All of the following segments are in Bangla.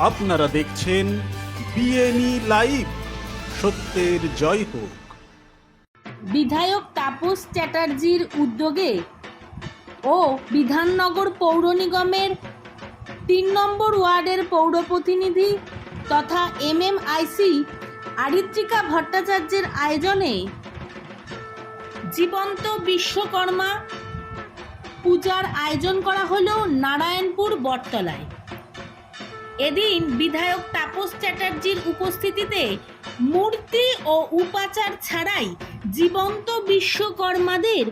আপনারা দেখছেন বিএনই লাইভ। সত্যের জয় হোক। বিধায়ক তাপস চ্যাটার্জির উদ্যোগে ও বিধাননগর পৌর নিগমের তিন নম্বর ওয়ার্ডের পৌর প্রতিনিধি তথা এমএমআইসি আরিত্রিকা ভট্টাচার্যের আয়োজনে জীবন্ত বিশ্বকর্মা পূজার আয়োজন করা হলো নারায়ণপুর বটতলায়। এদিন বিধায়ক তাপস চ্যাটার্জির উপস্থিতিতে মূর্তি ও উপাচার ছাড়াই জীবন্ত বিশ্বকর্মাদের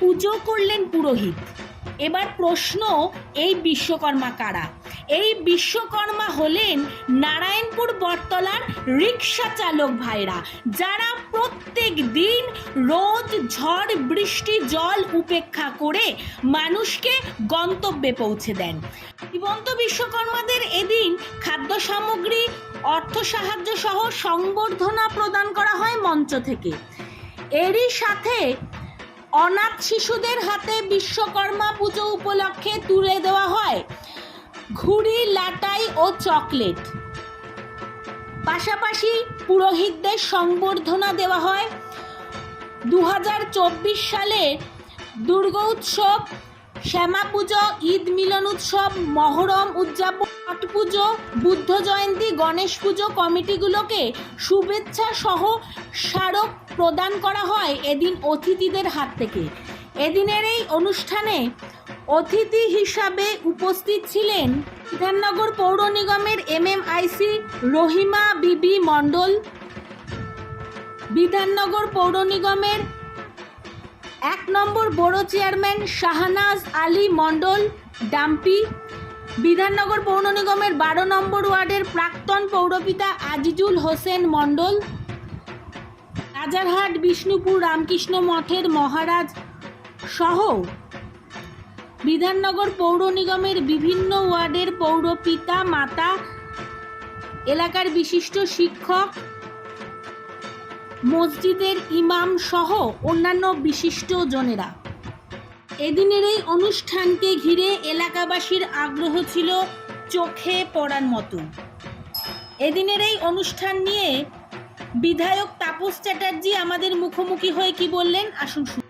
পুজো করলেন পুরোহিত। এবার প্রশ্ন, এই বিশ্বকর্মা কারা? এই বিশ্বকর্মা হলেন নারায়ণপুর বটতলার রিক্সা চালক ভাইরা, যারা প্রত্যেক দিন রোদ ঝড়, বৃষ্টি, জল উপেক্ষা করে মানুষকে গন্তব্যে পৌঁছে দেন। জীবন্ত বিশ্বকর্মাদের এদিন খাদ্য সামগ্রী, অর্থ সাহায্য সহ সংবর্ধনা প্রদান করা হয় মঞ্চ থেকে। এরই সাথে অনাথ শিশুদের হাতে বিশ্বকর্মা পুজো উপলক্ষে তুলে দেওয়া হয় ঘুড়ি, লাটাই ও চকলেট। পাশাপাশি পুরোহিতদের সংবর্ধনা দেওয়া হয়। দু হাজার চব্বিশ সালে দুর্গা উৎসব শ্যামা পুজো ঈদ মিলন উৎসব, মহরম উদযাপন, ছট পুজো, বুদ্ধ জয়ন্তী, গণেশ পুজো কমিটিগুলোকে শুভেচ্ছা সহ স্মারক প্রদান করা হয় এদিন অতিথিদের হাত থেকে। এদিনের এই অনুষ্ঠানে অতিথি হিসাবে উপস্থিত ছিলেন বিধাননগর পৌর নিগমের এমএমআইসি রহিমা বিবি মণ্ডল, বিধাননগর পৌর নিগমের এক নম্বর বড় চেয়ারম্যান শাহনাজ আলী মণ্ডল, ডাম্পি, বিধাননগর পৌর নিগমের বারো নম্বর ওয়ার্ডের প্রাক্তন পৌরপিতা আজিজুল হোসেন মণ্ডল, রাজারহাট, বিষ্ণুপুর, রামকৃষ্ণ মঠের মহারাজ সহ বিধাননগর পৌর নিগমের বিভিন্ন ওয়ার্ডের পৌরপিতা মাতা, এলাকার বিশিষ্ট শিক্ষক, মসজিদের ইমাম সহ অন্যান্য বিশিষ্ট জনেরা। এদিনের এই অনুষ্ঠানকে ঘিরে এলাকাবাসীর আগ্রহ ছিল চোখে পড়ার মতো। এদিনের এই অনুষ্ঠান নিয়ে বিধায়ক তাপস চ্যাটার্জি আমাদের মুখোমুখি হয়ে কি বললেন? আসুন।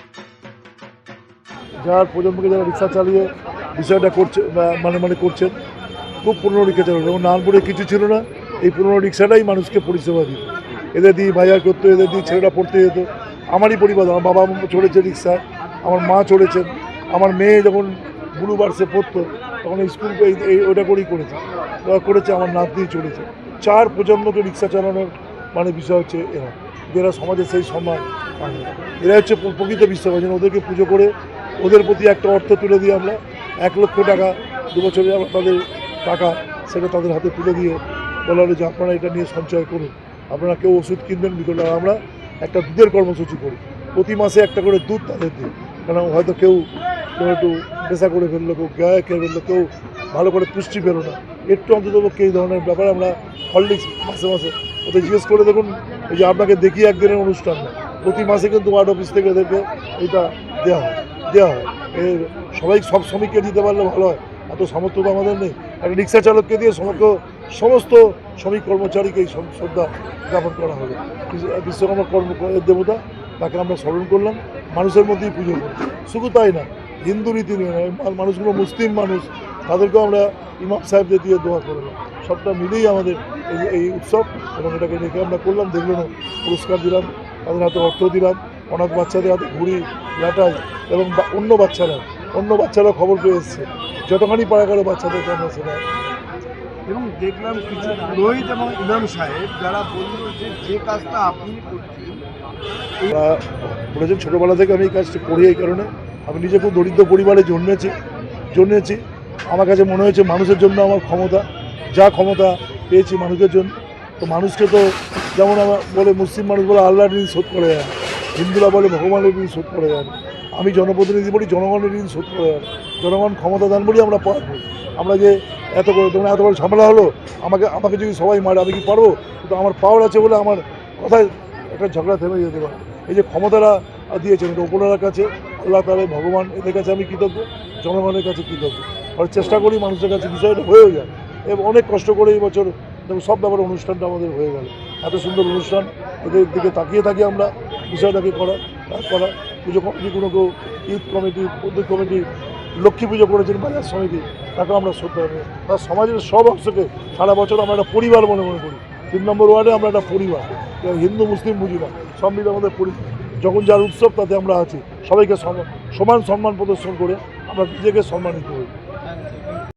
যার প্রজন্মকে যারা রিক্সা চালিয়ে বিষয়টা করছে মানে মানে করছেন, খুব পুরনো রিক্সা চালানো এবং নানপুরে কিছু ছিল না, এই পুরনো রিক্সাটাই মানুষকে পরিষেবা দিত। এদের দিয়ে বাজার করতো, এদের দিয়ে ছেলেরা পড়তে যেত। আমারই পরিবার, আমার বাবা চড়েছে রিক্সা, আমার মা চড়েছেন। আমার মেয়ে যখন ব্লু বার্সে পড়তো, তখন স্কুল এই ওটা করেই করেছে। করেছে, আমার নাতনি চড়েছে। চার প্রজন্মকে রিক্সা চালানোর মানে বিষয় হচ্ছে এরা। যারা সমাজে সেই সম্মান এরা হচ্ছে প্রকৃত যেন ওদেরকে পুজো করে ওদের প্রতি একটা অর্থ তুলে দিয়ে আমরা। এক লক্ষ টাকা দু বছরে আমরা তাদের টাকা সেটা তাদের হাতে তুলে দিয়ে বলা হলো যে আপনারা এটা নিয়ে সঞ্চয় করুন। আপনারা কেউ ওষুধ কিনবেন বিকল আমরা একটা দুধের কর্মসূচি করি। প্রতি মাসে একটা করে দুধ তাদের দিই। কারণ হয়তো কেউ কেউ একটু পেশা করে ফেলল, কেউ গায়ে খেয়ে ফেলল, কেউ ভালো করে পুষ্টি পেল না। একটু অন্তত এই ধরনের ব্যাপারে আমরা হরলিক্স মাসে মাসে ওদের জিজ্ঞেস করে দেখুন। এই যে আপনাকে দেখি একদিনের অনুষ্ঠান প্রতি মাসে কিন্তু ওয়ার্ড অফিস থেকে এদেরকে এটা দেওয়া হয়। দেওয়া হয়। এর সবাই সব শ্রমিককে দিতে পারলে ভালো হয়। এত সামর্থ্য তো আমাদের নেই। একটা রিক্সা চালককে দিয়ে সমগ্র সমস্ত শ্রমিক কর্মচারীকে এই শ্রদ্ধা জ্ঞাপন করা হবে। বিশ্বকর্মা কর্ম দেবতা তাকে আমরা স্মরণ করলাম। মানুষের মধ্যেই পুজো করি। শুধু তাই না হিন্দু রীতি নিয়ে নয়, মানুষগুলো মুসলিম মানুষ তাদেরকেও আমরা ইমাম সাহেবদের দিয়ে দোয়া করলাম সবটা মিলেই আমাদের এই এই উৎসব এবং এটাকে রেখে আমরা করলাম দেখল না পুরস্কার দিলাম তাদের হাতে অর্থ দিলাম। অনাথ বাচ্চাদের হাতে ঘুড়ি লাটাই এবং অন্য বাচ্চারা অন্য বাচ্চারা খবর পেয়ে এসছে। যতখানি পারা গেল বাচ্চাদেরকে আমরা সেটা। এবং দেখলাম কিছু পুরোহিত এবং ইমাম সাহেব যারা বলল যে যে কাজটা আপনি করছেন বলেছেন ছোটোবেলা থেকে আমি এই কাজটা করি এই কারণে। আমি নিজে খুব দরিদ্র পরিবারে জন্মেছি জন্মেছি। আমার কাছে মনে হয়েছে মানুষের জন্য আমার ক্ষমতা। যা ক্ষমতা পেয়েছি মানুষের জন্য। তো মানুষকে তো যেমন আমার বলে মুসলিম মানুষ বলে আল্লাহর ঋণ শোধ করে যায়। হিন্দুরা বলে ভগবানের ঋণ শোধ করে যায় না। আমি জনপ্রতিনিধি বলি, জনগণের ঋণ শোধ করে যায় না। জনগণ ক্ষমতা দান বলি, আমরা পারব। আমরা যে এত করে তোমরা এত বড় ঝামেলা হলো, আমাকে আমাকে যদি সবাই মারে, আমি কি পারব? কিন্তু আমার পাওয়ার আছে বলে আমার কথায় একটা ঝগড়া থেমে যেতে পারে। এই যে ক্ষমতারা দিয়েছেন, এটা উপরওয়ালার কাছে, আল্লাহ তালে ভগবান, এদের কাছে আমি কৃতজ্ঞ, জনগণের কাছে কৃতজ্ঞ। আর চেষ্টা করি মানুষের কাছে বিষয়টা হয়েও যায়। এবং অনেক কষ্ট করে এই বছর সব ব্যাপারে অনুষ্ঠানটা আমাদের হয়ে গেল। এত সুন্দর অনুষ্ঠান, এদের দিকে তাকিয়ে থাকি আমরা। বিষয়টাকে করা করা, পুজো কমিটিগুলোকেও ঈদ কমিটি, উদ্যোগ কমিটি, লক্ষ্মী পুজো করেছেন বাজার সমিতি, তাকেও আমরা শ্রদ্ধা জানাই। তার সমাজের সব অংশকে সারা বছর আমরা একটা পরিবার মনে মনে করি। তিন নম্বর ওয়ার্ডে আমরা একটা পরিবার কেউ হিন্দু, মুসলিম বুঝি না সব মিলে আমাদের পরিবার যখন যার উৎসব তাতে আমরা আছি, সবাইকে সম- সমান সম্মান প্রদর্শন করে আমরা নিজেকে সম্মানিত হই